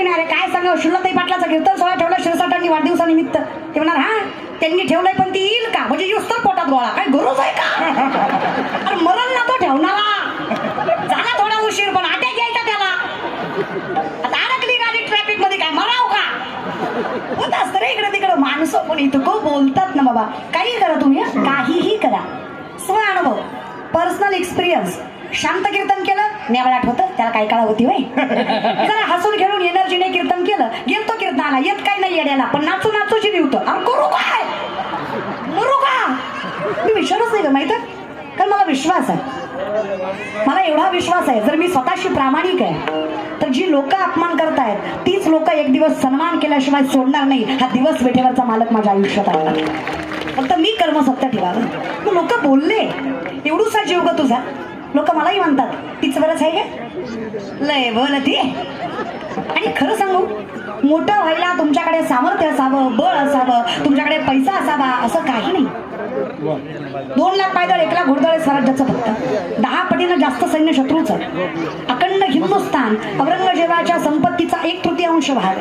की नाही अरे काय सांगा शिल्लताई पाटलाचा कीर्तन सोहळा ठेवला शिरसाटांनी वाढदिवसानिमित्त. ते म्हणणार हा? त्यांनी ठेवलंय पण ती येईल का? म्हणजे तर पोटात गोळा. काय गरज आहे का? अरे मरण ना तो ठेवणारा. झाला थोडा उशीर पण अटॅक यायचा त्याला. आता अडकली गाडी ट्रॅफिकमध्ये काय? मराव का? होत असतं रे इकडे तिकडे माणसं पण इतकं बोलतात ना बाबा. काही करा तुम्ही. काहीही करा. स्व अनुभव. पर्सनल एक्सपिरियन्स शांत कीर्तन केलं नेवळाट होतं त्याला काय काळ होती होय. जरा हसून खेळून एनर्जीने कीर्तन केलं. गेलतो कीर्तनाला येत काय नाही येड्याला पण नाचू नाचू होतं अरे करू काय? करू का? मी विचारच नाही का माहीत कारण मला विश्वास आहे. मला एवढा विश्वास आहे जर मी स्वतःशी प्रामाणिक आहे तर जी लोक अपमान करतायत तीच लोक एक दिवस सन्मान केल्याशिवाय सोडणार नाही. हा दिवस वेठेवरचा मालक माझ्या आयुष्यात आहे फक्त मी कर्म सत्य ठेवावं. मग लोक बोलले. एवढूसा जीव ग तुझा. लोक मलाही म्हणतात तीच बरंच आहे का? लय बोल ती. आणि खरं सांगू मोठं व्हायला तुमच्याकडे सामर्थ्य असावं बळ असावं तुमच्याकडे पैसा असावा असं काही नाही. दोन लाख पायदळ एक लाख घोडदळ स्वराज्याचं फक्त. दहा पटीनं जास्त सैन्य शत्रूचं. अखंड हिंदुस्थान औरंगजेबाच्या संपत्तीचा एक तृतीयांश भाग.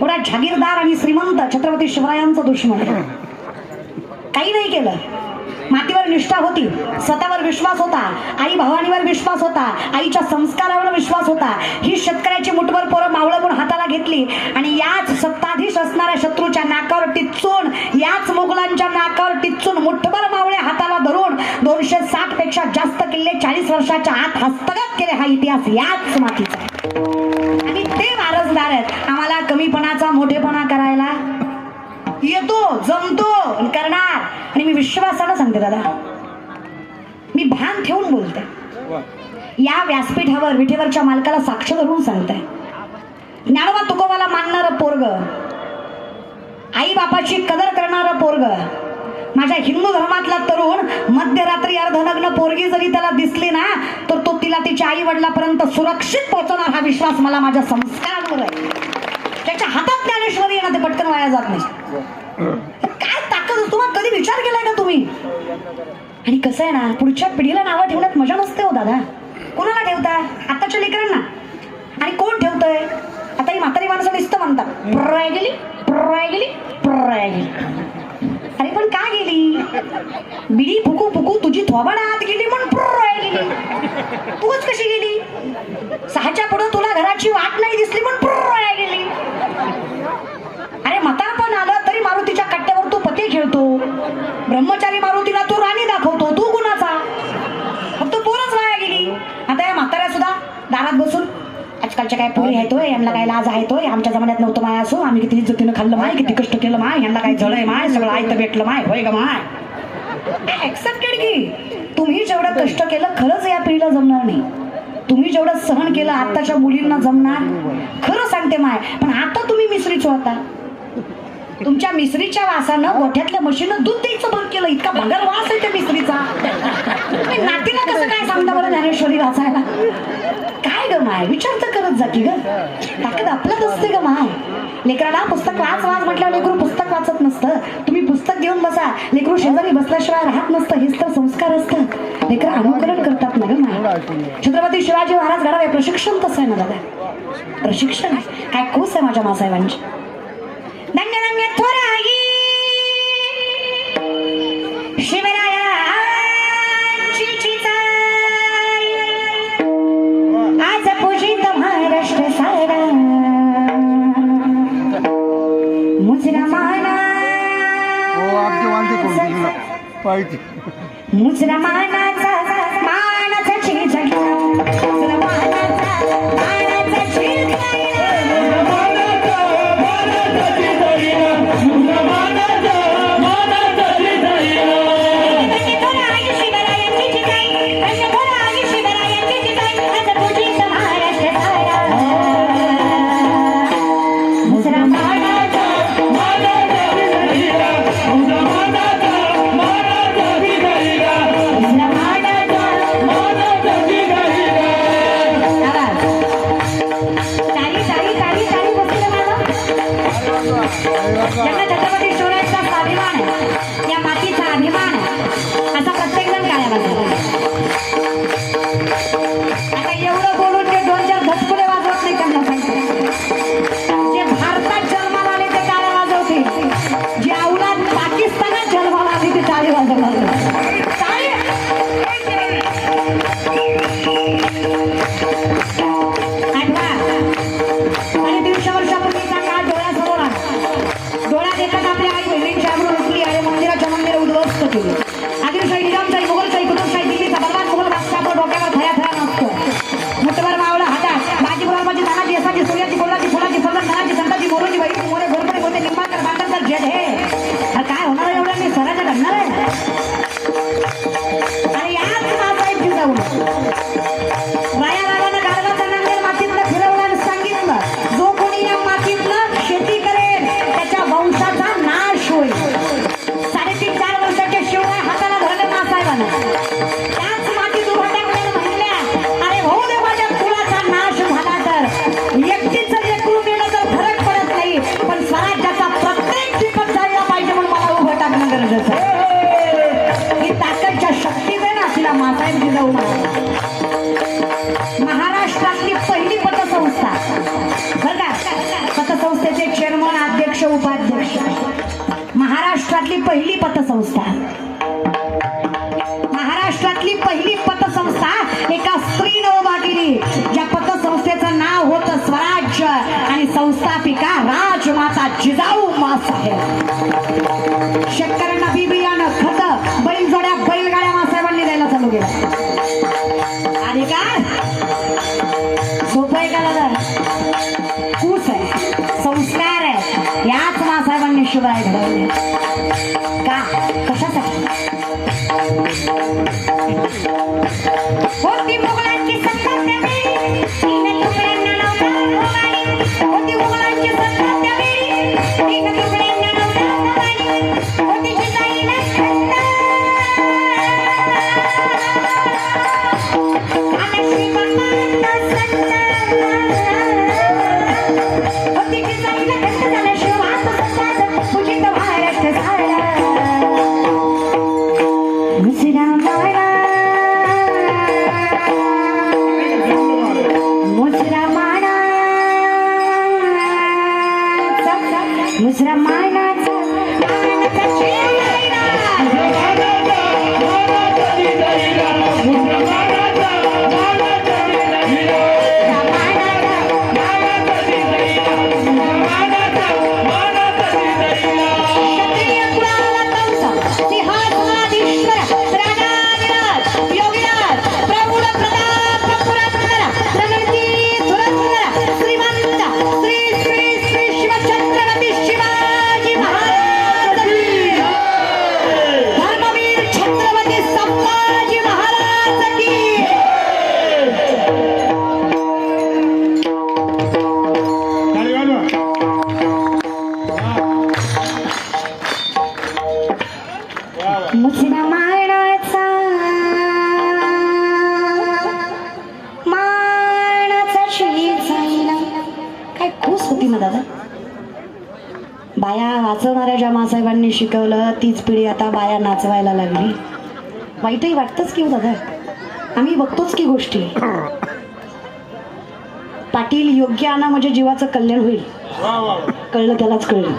थोडा जागीरदार आणि श्रीमंत छत्रपती शिवरायांचा दुश्मन. काही नाही केलं. मातीवर निष्ठा होती स्वतःवर विश्वास होता आई भवानीवर विश्वास होता आईच्या संस्कारावर विश्वास होता. ही शेतकऱ्याची मुठभर पोरं मावळं पण हाताला घेतली आणि याच सत्ताधीश असणाऱ्या शत्रूच्या नाकावर टिचून याच मुघलांच्या नाकावर टिचून मुठभर मावळे हाताला धरून दोनशे साठपेक्षा जास्त किल्ले चाळीस वर्षाच्या आत हस्तगत केले हा इतिहास याच मातीचा आणि ते वारसदार आहेत. आम्हाला कमीपणाचा मोठेपणा करायला येतो जमतो करणार. आणि मी विश्वासानं सांगते दादा. मी भान ठेवून बोलते. या व्यासपीठावर विठेवरच्या मालकाला साक्ष धरून सांगते. ज्ञानोबा तुकोबाला मानणारं पोरग आई बापाची कदर करणारं पोरग माझ्या हिंदू धर्मातला तरुण मध्यरात्री अर्धनग्न पोरगी जरी त्याला दिसली ना तर तो तिला तिच्या आई वडिलापर्यंत सुरक्षित पोहोचवणार हा विश्वास मला माझ्या संस्कारांवर आहे. त्याच्या हातात ज्ञानेश्वरी ना ते पटकन वाया जात नाही. काय ताकद तुम्हाला कधी विचार केलाय का तुम्ही? आणि कसं आहे ना पुढच्या पिढीला नावं ठेवण्यात मजा नसते हो दादा. कोणाला ठेवता? आताच्या लेकरांना. आणि कोण ठेवतंय? आता ही म्हातारी माणसं दिसतं म्हणतात. प्रय गेली प्रय गेली प्रय गेली. अरे पण का गेली? बिडी फुकू फुकू तुझी थोबाड आत गेली म्हणून प्रय गेली. तूच कशी गेली? सहाच्या पुढं तुला घराची वाट नाही दिसली म्हणून प्रय गेली. अरे म्हातारपण मारुतीच्या कट्ट्यावर तू पते खेळतो. ब्रह्मचारी मारुतीला तू राणी दाखवतो तू गुणाचा. फक्त पोरच वाया गेली. आता या म्हाताऱ्या सुद्धा दारात बसून आजकालच्या काय पोरी आहेत यांना काय लाज आहे तोय आमच्या जमान्यात नव्हतं माय असो आम्ही किती इज्जतीनं खाल्लं माय किती कष्ट केलं माय यांना काय जळय माय सगळं आयतं भेटलं माय होय ग माय? ऍक्सेप्टेड की. तुम्ही जेवढं कष्ट केलं खरंच या पिढीला जमणार नाही. तुम्ही जेवढं सहन केलं आताच्या मुलींना जमणार खरं सांगते माय पण आता तुम्ही मिसरीच होता तुमच्या मिसरीच्या वासानं गोठ्यातल्या म्हशीनं दूध द्यायचं बंद केलं. इतका भंगार वास आहे त्या मिसरीचा. नाही, नातीला कसं काय सांगता बरं ज्ञानेश्वरी वाचायला? काय ग माय? विचार तर करत जा की ग. ताकद आपल्यात असते ग माय. लेकराला पुस्तक वाच वाच म्हटल्यावर लेकरू पुस्तक वाचत नसतं. तुम्ही पुस्तक घेऊन बसा. लेकरू शेजारी बसल्याशिवाय राहत नसतं. हेच तर संस्कार असतं. लेकर अनुकरण करतात ना ग माय. छत्रपती शिवाजी महाराज घडावे प्रशिक्षण कसं आहे ना दादा प्रशिक्षण आहे? काय खुश आहे माझ्या मासाहेबांची? धन्यवाद. पाहिजे पतसंस्था महाराष्ट्रातली पहिली पतसंस्था एका स्त्रीनं उभा केली ज्या पतसंस्थेचं नाव होतं स्वराज्य आणि संस्थापिका राजमाता जिजाऊ मासाहेब. शेतकऱ्यांना बी बियाणं खत बैलजोड्या बैलगाड्या मासाहेबांनी द्यायला चालू केलं. आणि काय? सोपं आहे का दादा? कूस आहे. संस्कार आहे. याच मासाहेबांनी शिवाय घडवले. होती मुघलांची पिढी आता बाया नाचवायला लागली. वाईटही वाटतंच की हो दादा. आम्ही बघतोच की गोष्टी. पाटील योग्य आणा म्हणजे जीवाचं कल्याण होईल. कळलं त्यालाच कळलं.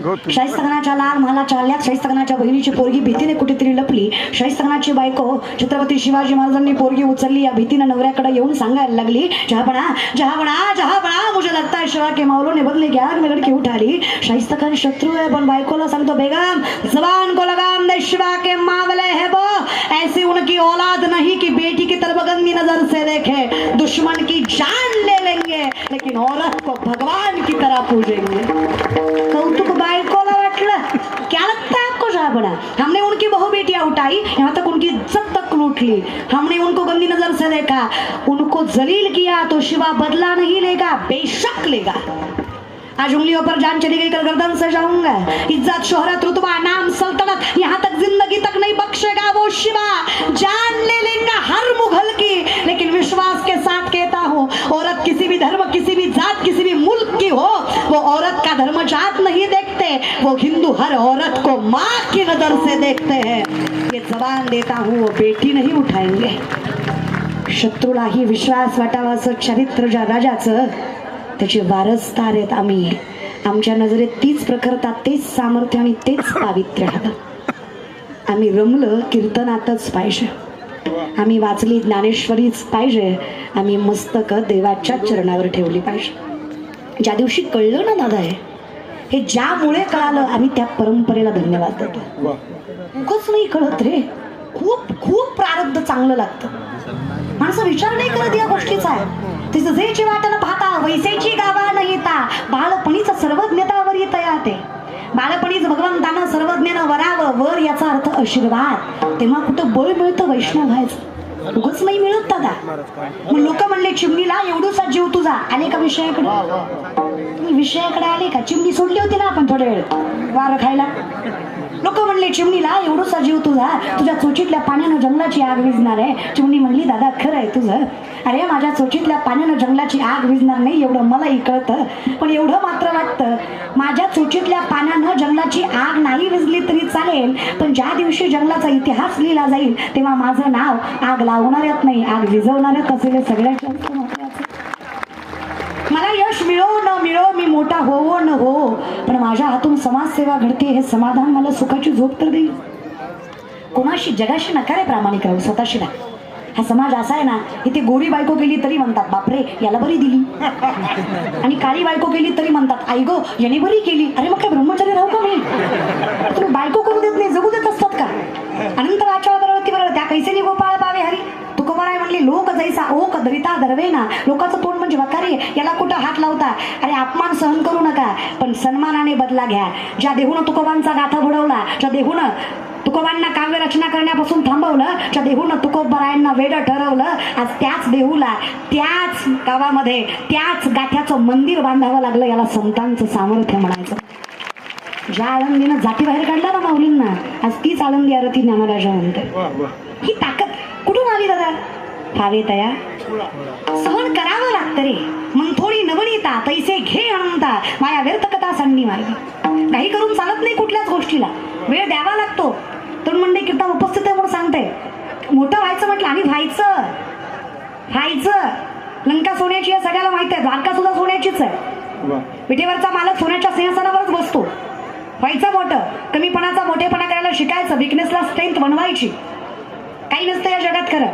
शाहिस्तगनाच्या लाल महाला चालल्यात शाहिस्तगनाच्या बहिणीची पोरगी भीतीने कुठेतरी लपली. शाहिस्तगनाची बायको छत्रपती शिवाजी महाराजांनी पोरगी उचलली. या भीतीनं नवऱ्याकडे येऊन सांगायला लागली जहापणा जहापणा जहापणा मुझे लगता है शिवा के मौलों ने बदले क्या में लड़की उठा ली शाहिस्ता खान शत्रु है पण बायकोला सांगतो बेगम जबान को लगाम दे शिवा के मावले है वो। ऐसी उनकी औलाद नहीं कि बेटी की तरबगंदी नजर से देखे। दुश्मन की जान ले लेंगे लेकिन औरत को भगवान की तरह पूजेंगे. कौतुक बायकोला वाटलं क्या लगता है आपको हमने उनकी बहु बेटियां उठाई यहाँ तक उनकी इज्जत तक लूट ली। हमने उनको गंदी नजर से देखा। उनको जलील किया तो शिवा बदला नहीं लेगा बेशक लेगा। आज उंगलियों पर जान चली गई कल गर्दन से जाऊंगा। इज्जत शोहरत रुतबा नाम सल्तनत यहाँ तक जिंदगी तक नहीं बख्शेगा वो शिवा। जान ले लेगा हर मुगल की लेकिन विश्वास के साथ कहता हूँ औरत किसी भी धर्म किसी भी जात किसी भी मुल्क की हो वो औरत का धर्म जात नहीं देखते वो हिंदू हर औरत को माँ की नजर से देखते हैं। ये जबान देता हूँ वो बेटी नहीं उठाएंगे। शत्रूलाही विश्वास वाटावा असं चरित्र ज्या राजाचं त्याचे वारसदार आहेत आम्ही. आमच्या नजरेत तीच प्रखरता तेच सामर्थ्य आणि तेच पावित्र्य आम्ही रमलं कीर्तनातच पाहिजे. आम्ही वाचली ज्ञानेश्वरीच पाहिजे. आम्ही मस्तक देवाच्या चरणावर ठेवली पाहिजे. ज्या दिवशी कळलं ना दादा हे हे ज्यामुळे कळालं आम्ही त्या परंपरेला धन्यवाद देतो. उगच नाही कळत रे. खूप खूप प्रारब्ध चांगलं लागतं. माणसं विचार नाही करत या गोष्टीचा. तिचं जे वाटणं पाहता वैसेची गावा न येता बालपणीच सर्वज्ञतावर येत ते. बालपणीच भगवंतानं सर्वज्ञानं वरावं वर याचा अर्थ आशीर्वाद. तेव्हा कुठं बळ मिळतं वैष्णव व्हायचं? उगच नाही मिळत दादा. मग लोक म्हणले चिमणीला एवढूसा जीव तुझा. आले का विषयाकडे? तुम्ही विषयाकडे आले का? चिमणी सोडली होती ना आपण थोड्या वेळ. वारं खायला. लोक म्हणले चिमणीला एवढूसा जीव तुझा. तुझ्या चोचीतल्या पाण्यानं जंगलाची आग विजणार आहे. चिमणी म्हणली दादा खरं आहे तुझं. अरे माझ्या चोचीतल्या पाण्यानं जंगलाची आग विजणार नाही एवढं मलाही कळतं. पण एवढं मात्र वाटतं माझ्या चोचीतल्या पाण्यानं जंगलाची आग नाही विजली तरी चालेल पण ज्या दिवशी जंगलाचा इतिहास लिहिला जाईल तेव्हा माझं नाव आग लावणाऱ्यात नाही आग विजवणाऱ्यात असेल हे मला यश मिळो न मिळो मी मोठा होवो न हो पण माझ्या हातून समाजसेवा घडते हे समाधान मला सुखाची झोप तर देईल. कोणाशी जगाशी नका रे प्रामाणिक राहू स्वतःशी ना हा समाज असा आहे ना इथे गोरी बायको केली तरी म्हणतात बापरे याला बरी दिली. आणि काळी बायको केली तरी म्हणतात आई गो याने बरी केली. अरे मग काय ब्रह्मचारी राहू का मी? तुम्ही बायको करू देत नाही जगू देत असतात का? अनंत वाचावरती बरोबर त्या कैसेनी गोपाळ पावे हरी. तुकोबाराय म्हणले लोक जैसा ओक दरिता दरवे ना लोकांचं तोंड म्हणजे वकारी याला कुठं हात लावता? अरे अपमान सहन करू नका पण सन्मानाने बदला घ्या. ज्या देहून तुकोबांचा गाथा बुडवला ज्या देहून तुकोबांना काव्य रचना करण्यापासून थांबवलं ज्या देहून तुकोबरायांना वेड ठरवलं आज त्याच देहूला त्याच गावामध्ये त्याच गाठ्याचं मंदिर बांधावं लागलं याला संतांचं सामर्थ्य म्हणायचं. ज्या आळंदीनं जाती बाहेर काढला ना माऊलींना आज तीच आळंदी आरती ज्ञानराजा म्हणते ही ताकद आली दादा. फावे तया. सहन करावं लागतं रे मग थोडी नवनीता तैसे घे अनंता माया व्यर्थ कथा सांगणी मार्गी. काही करून चालत नाही कुठल्याच गोष्टीला. वेळ द्यावा लागतो. तर म्हणणे कीर्तन उपस्थित आहे म्हणून सांगते. मोठं व्हायचं म्हटलं आणि व्हायचं. व्हायचं. लंका सोन्याची आहे सगळ्याला माहिती आहे. द्वारका सुद्धा सोन्याचीच आहे. विटेवरचा मालक सोन्याच्या सिंहासनावरच बसतो. व्हायचं मोठं. कमीपणाचा मोठेपणा करायला शिकायचं. विकनेसला स्ट्रेंथ बनवायची. काही नसतं या जगात खरं.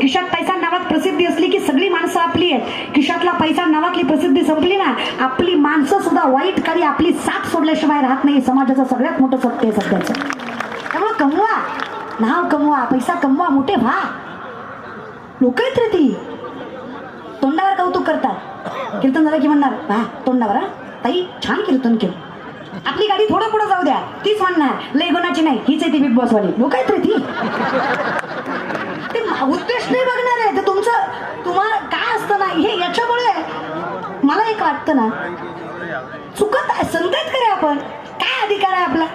खिशात पैसा नावात प्रसिद्धी असली की सगळी माणसं आपली आहेत. खिशातला पैसा नावातली प्रसिद्धी संपली ना आपली माणसं सुद्धा वाईट कधी आपली साथ सोडल्याशिवाय राहत नाही समाजाचं सगळ्यात मोठं सत्य आहे सध्याचं. त्यामुळे कमवा नाव कमवा पैसा कमवा मोठे व्हा. लोक आहेत रे ती. तोंडावर कौतुक करतात. कीर्तन झालं की म्हणणार वा तोंडावर ताई छान कीर्तन केलं. आपली गाडी थोडं पुढं जाऊ द्या. तीच म्हणणार लय गुणाची नाही हीच आहे ती बिग बॉसवाली लोक आहेत रे ती. उद्देश नाही बघणार आहे. तर तुमचं तुम्हाला काय असतं ना हे याच्यामुळे मला एक वाटतं ना चुकत आहे संदेत करे आपण. काय अधिकार आहे आपला?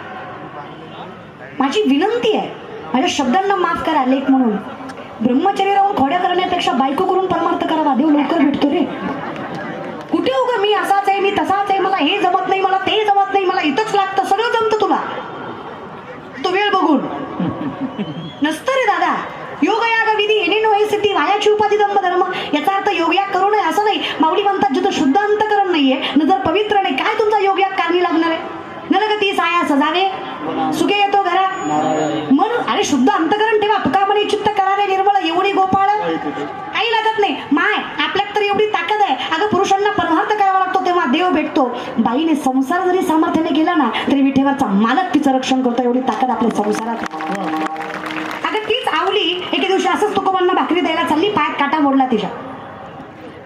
माझी विनंती आहे माझ्या शब्दांना माफ करा लेख म्हणून. ब्रह्मचर्य राहून खोड्या करण्यापेक्षा बायको करून परमार्थ करावा देव लवकर भेटतो रे. कुठे हो ग मी असाच आहे मी तसाच आहे मला हे जमत नाही मला ते जमत नाही मला इथंच लागतं सगळं जमतं तुला. तो वेळ बघून. नसतं रे दादा. योगयाग विधी येणे नव्हे सिद्धी वायाची उपाधी दंभ धर्म. याचा अर्थ योगयाग करू नये असं नाही. माऊली म्हणतात जिथं शुद्ध अंतकरण नाहीये नजर पवित्र नाही काय तुमचा योगयाग कारणी लागणार आहे? नरगती साया सजावे सुखे येतो घरा. म्हणून अरे शुद्ध अंतकरण ठेवा. तुका चित्त करारे निर्मळ एवढी गोपाळ. काही लागत नाही. माय आपल्यात तर एवढी ताकद आहे. अगं पुरुषांना परमार्थ करावा लागतो तेव्हा देव भेटतो. बाईने संसार जरी सामर्थ्याने केला ना तरी विठेवरचा मालक तिचं रक्षण करतो. एवढी ताकद आपल्या संसारात अगं तीच आवली. दिवशी असंच तुकोबांना भाकरी द्यायला चालली पायात काटा मोडला तिच्या.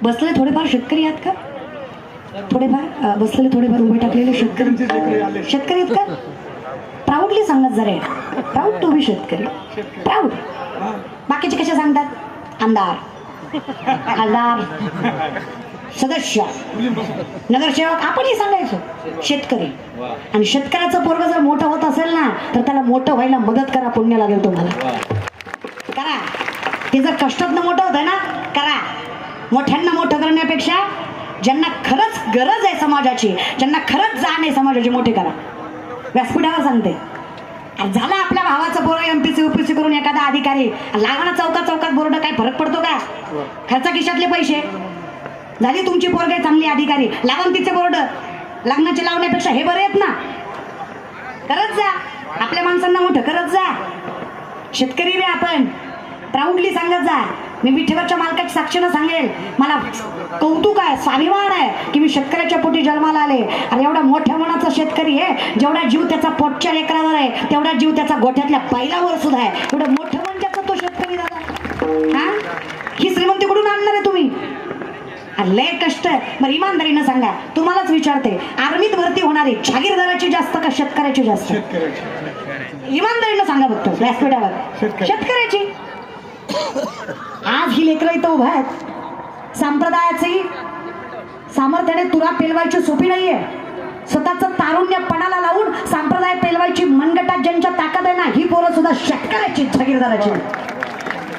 बसले थोडेफार शेतकरी आहेत का? थोडेफार बसलेले थोडेफार उभे टाकलेले शेतकरी. शेतकरी आहेत का? प्राऊडली सांगत जरा प्राऊड टू बी शेतकरी. प्राऊड बाकीचे कसे सांगतात? आमदार. खासदार. सदस्य. नगरसेवक. आपणही सांगायचो. शेतकरी. आणि शेतकऱ्याचं पोरग जर मोठं होत असेल ना तर त्याला मोठं व्हायला मदत करा पुण्य लागेल तुम्हाला. करा. ते जर कष्टातनं मोठं होतं ना करा. मोठ्यांना मोठं करण्यापेक्षा ज्यांना खरंच गरज आहे समाजाची ज्यांना खरंच जाण आहे समाजाची मोठे करा. व्यासपीठावर सांगते. झालं आपल्या भावाचं पोरं एम पी सी सी करून एखादा अधिकारी. लागणं चौकात चौकात बोर्ड काय फरक पडतो का? खर्चा खिशातले पैसे. झाली तुमची पोरगे चांगली अधिकारी. लावून तिचे बोर्ड. लग्नाचे लावण्यापेक्षा हे बरे आहेत ना. करत जा. आपल्या माणसांना मोठं करत जा. शेतकरी रे आपण. प्राऊडली सांगत जा. मी विठेवरच्या मालकाची साक्षीनं सांगेल मला कौतुक आहे स्वाभिमान आहे की मी शेतकऱ्याच्या पोटी जन्माला आले. अरे एवढा मोठ्या मनाचा शेतकरी आहे जेवढा जीव त्याचा पोटच्या लेकरावर आहे तेवढा जीव त्याचा गोठ्यातल्या बैलावर सुद्धा आहे. एवढं मोठं मन ज्याचा तो शेतकरी दादा. हा? ही श्रीमंती कुठून आणणार आहे तुम्ही? लय कष्ट आहे. बरं इमानदारीनं सांगा. तुम्हालाच विचारते. आर्मीत भरती होणारी जागीरदाराची जास्त का शेतकऱ्याची जास्त? इमानदारीनं सांगा बघतो व्यासपीठावर. शेतकऱ्याची. आज ही लेकरं इथं उभा आहेत. संप्रदायाची सामर्थ्याने तुरा पेलवायची सोपी नाहीये. स्वतःच तारुण्य पणाला लावून संप्रदाय पेलवायची मनगटात ज्यांच्या ताकद आहे ना ही पोरं सुद्धा शेतकऱ्याची जागीरदाराची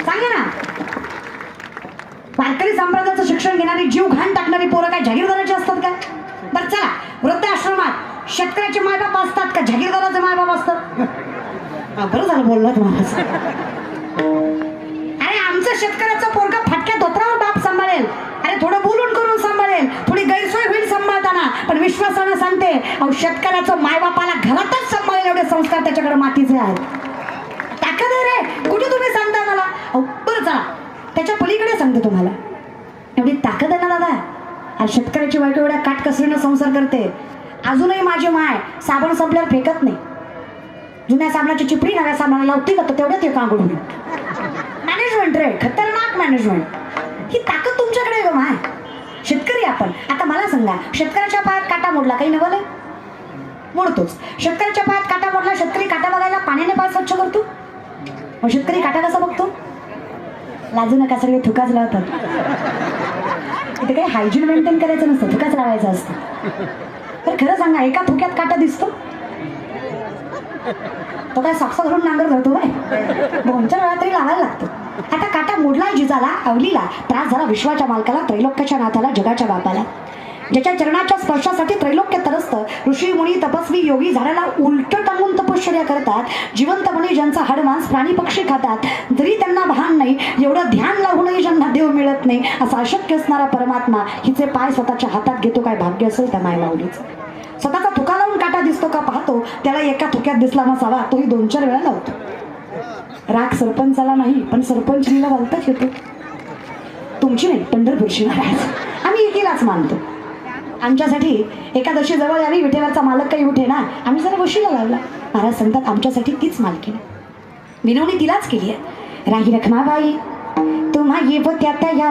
सांगा ना. वारकरी संप्रदायाचं शिक्षण घेणारी जीव घाण टाकणारी पोरं काय जागीरदाराची असतात का? बरं चला वृद्धाश्रमात शेतकऱ्याचे मायबाप असतात का? जागीरदाराचे मायबाप असतात? बरं झालं बोललं तुम्हाला अरे शेतकऱ्याचा पोरगा फाटक्या धोत्रावर बाप सांभाळेल. अरे थोडं बोलून करून सांभाळेल. थोडी गैरसोय होईल सांभाळताना पण विश्वासानं सांगते अहो शेतकऱ्याचं मायबापाला घरातच सांभाळेल एवढे संस्कार त्याच्याकडे मातीचे आहेत. ताकद आहे रे. कुठे तुम्ही सांगता मला? अहो बरं चला. त्याच्या पलीकडे सांगते तुम्हाला. एवढी ताकद आहे ना दादा. आणि शेतकऱ्याची बायको एवढ्या काटकसरीनं संसार करते. अजूनही माझी माय साबण संपल्यावर फेकत नाही. जुन्या साबणाची चिपडी नव्या साबणाला लावते का तर तेवढ्यात एक आंघोळ होईल. मॅनेजमेंट रे खतरनाक मॅनेजमेंट ही ताकद तुमच्याकडे ग गं माय. शेतकरी आपण. आता मला सांगा शेतकऱ्याच्या पायात काटा मोडला काही नवल आहे? मोडतोच. शेतकऱ्याच्या पायात काटा मोडला शेतकरी काटा बघायला पाण्याने पाय स्वच्छ करतो? मग शेतकरी काटा कसा बघतो? लाजू नका सगळे थुकाच लावतात. इथे काही हायजीन मेंटेन करायचं नसतं थुकाच लावायचं असतं. तर खरं सांगा एका थुक्यात काटा दिसतो? तो काय साक्ष घालून नांगर धरतो काय दोनच्या वेळा तरी लावायला लागतो. काटा झाला अवलीला त्रास झाला विश्वाच्या मालकाला त्रैलोक्याच्या नाथाला जगाच्या बापाला. ज्याच्या चरणाच्या स्पर्शासाठी त्रैलोक्य तरसतं ऋषी मुनी तपस्वी योगी झाडाला उलट टांगून तपश्चर्या करतात. जिवंतपणे ज्यांचा हाडमांस प्राणी पक्षी खातात जरी त्यांना भान नाही एवढं ध्यान लावूनही ज्यांना देव मिळत नाही असा अशक्य असणारा परमात्मा हिचे पाय स्वतःच्या हातात घेतो काय भाग्य असेल त्या मायमाऊलीचं स्वतःचा थुका लावून काटा दिसतो का पाहतो त्याला एका थुक्यात दिसला नसावा तोही दोन चार वेळा लावतो. राग सरपंचाला नाही पण सरपंचनीला घालताच येतो तुमची नाही पंढरपूरची महाराज. आम्ही एकीलाच मानतो. आमच्यासाठी एकादशी जवळ यावी विठेवरचा मालक काही उठे ना आम्ही जरा वशीला लावला. महाराज सांगतात आमच्यासाठी तीच मालकी विनवणी तिलाच केली आहे. राही रखमाबाई तुम्हा ये वो त्या तया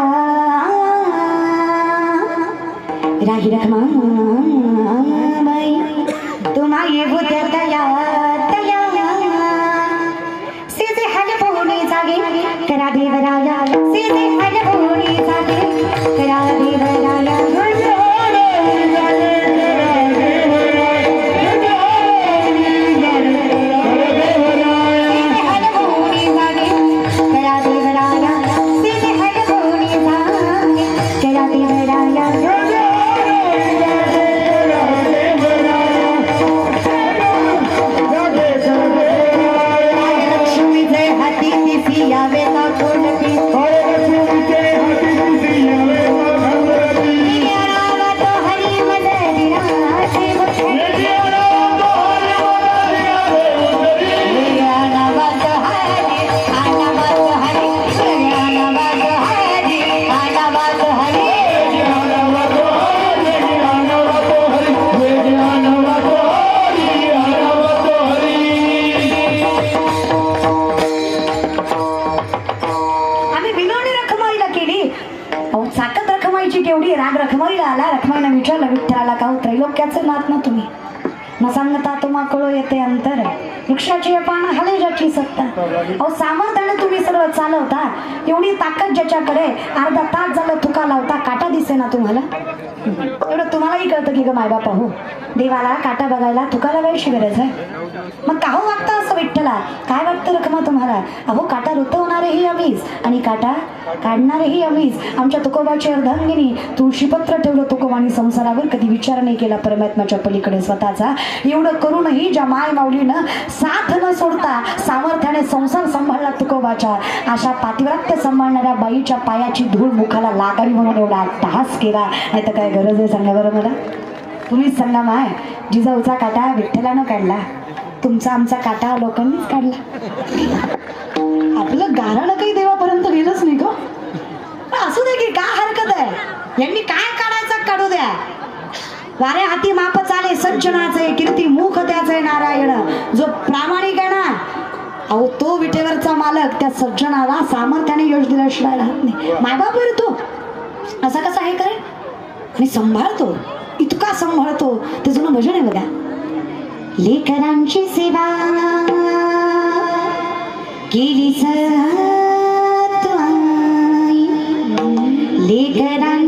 राही रखमाबाई तुम्हा ये वो त्या करा देवराया सीधे हल पोहणे जागे करा देवराया हले ज्याची सत्ता अहो सामर्थ्याने तुम्ही सर्व चालवता. एवढी ताकद ज्याच्याकडे अर्धा तास झालं तुका लावता काटा दिसे ना तुम्हाला? एवढं तुम्हालाही कळतं की ग मायबापा हो देवाला काटा बघायला तुका वेळची गरज आहे. मग का हो वागता असं विठ्ठला काय वाटतं रखमा तुम्हाला अहो काटा रुतवणारेही आम्हीच आणि काटा काढणारेही आम्हीच आमच्या तुकोबाची अर्धांगिनी तुळशीपत्र ठेवलं तुकोबानी संसारावर. कधी विचार नाही केला परमात्माच्या पलीकडे स्वतःचा. एवढं करूनही ज्या माय माऊलीनं साथ न सोडता सामर्थ्याने संसार सांभाळला तुकोबाच्या अशा पातिव्रात्य सांभाळणाऱ्या बाईच्या पायाची धूळ मुखाला लागावी म्हणून एवढा टास केला. नाही तर काय गरज आहे सांगा बरं मला? तुम्हीच सांगा माय. जिजाऊचा काटा विठ्ठलानं काढला. तुमचा आमचा काटा लोकांनीच काढला. आपलं गाराणं काही देवापर्यंत गेलंच नाही ग. असू दे की काय हरकत आहे? यांनी काय काढायचं काढू द्या. वारे हाती माप चाले सज्जनाचे कीर्ती मुख त्याचे नारायण. जो प्रामाणिक आहे ना अहो तो विटेवरचा मालक त्या सज्जनाला सामर्थ्याने यश दिल्याशिवाय राहत नाही. मायबाप रे तो. असा कसा आहे करे आणि सांभाळतो. इतका सांभाळतो. ते जुनं भजन आहे बघा. लेकरांची सेवा. केली सत्वाई लेकरां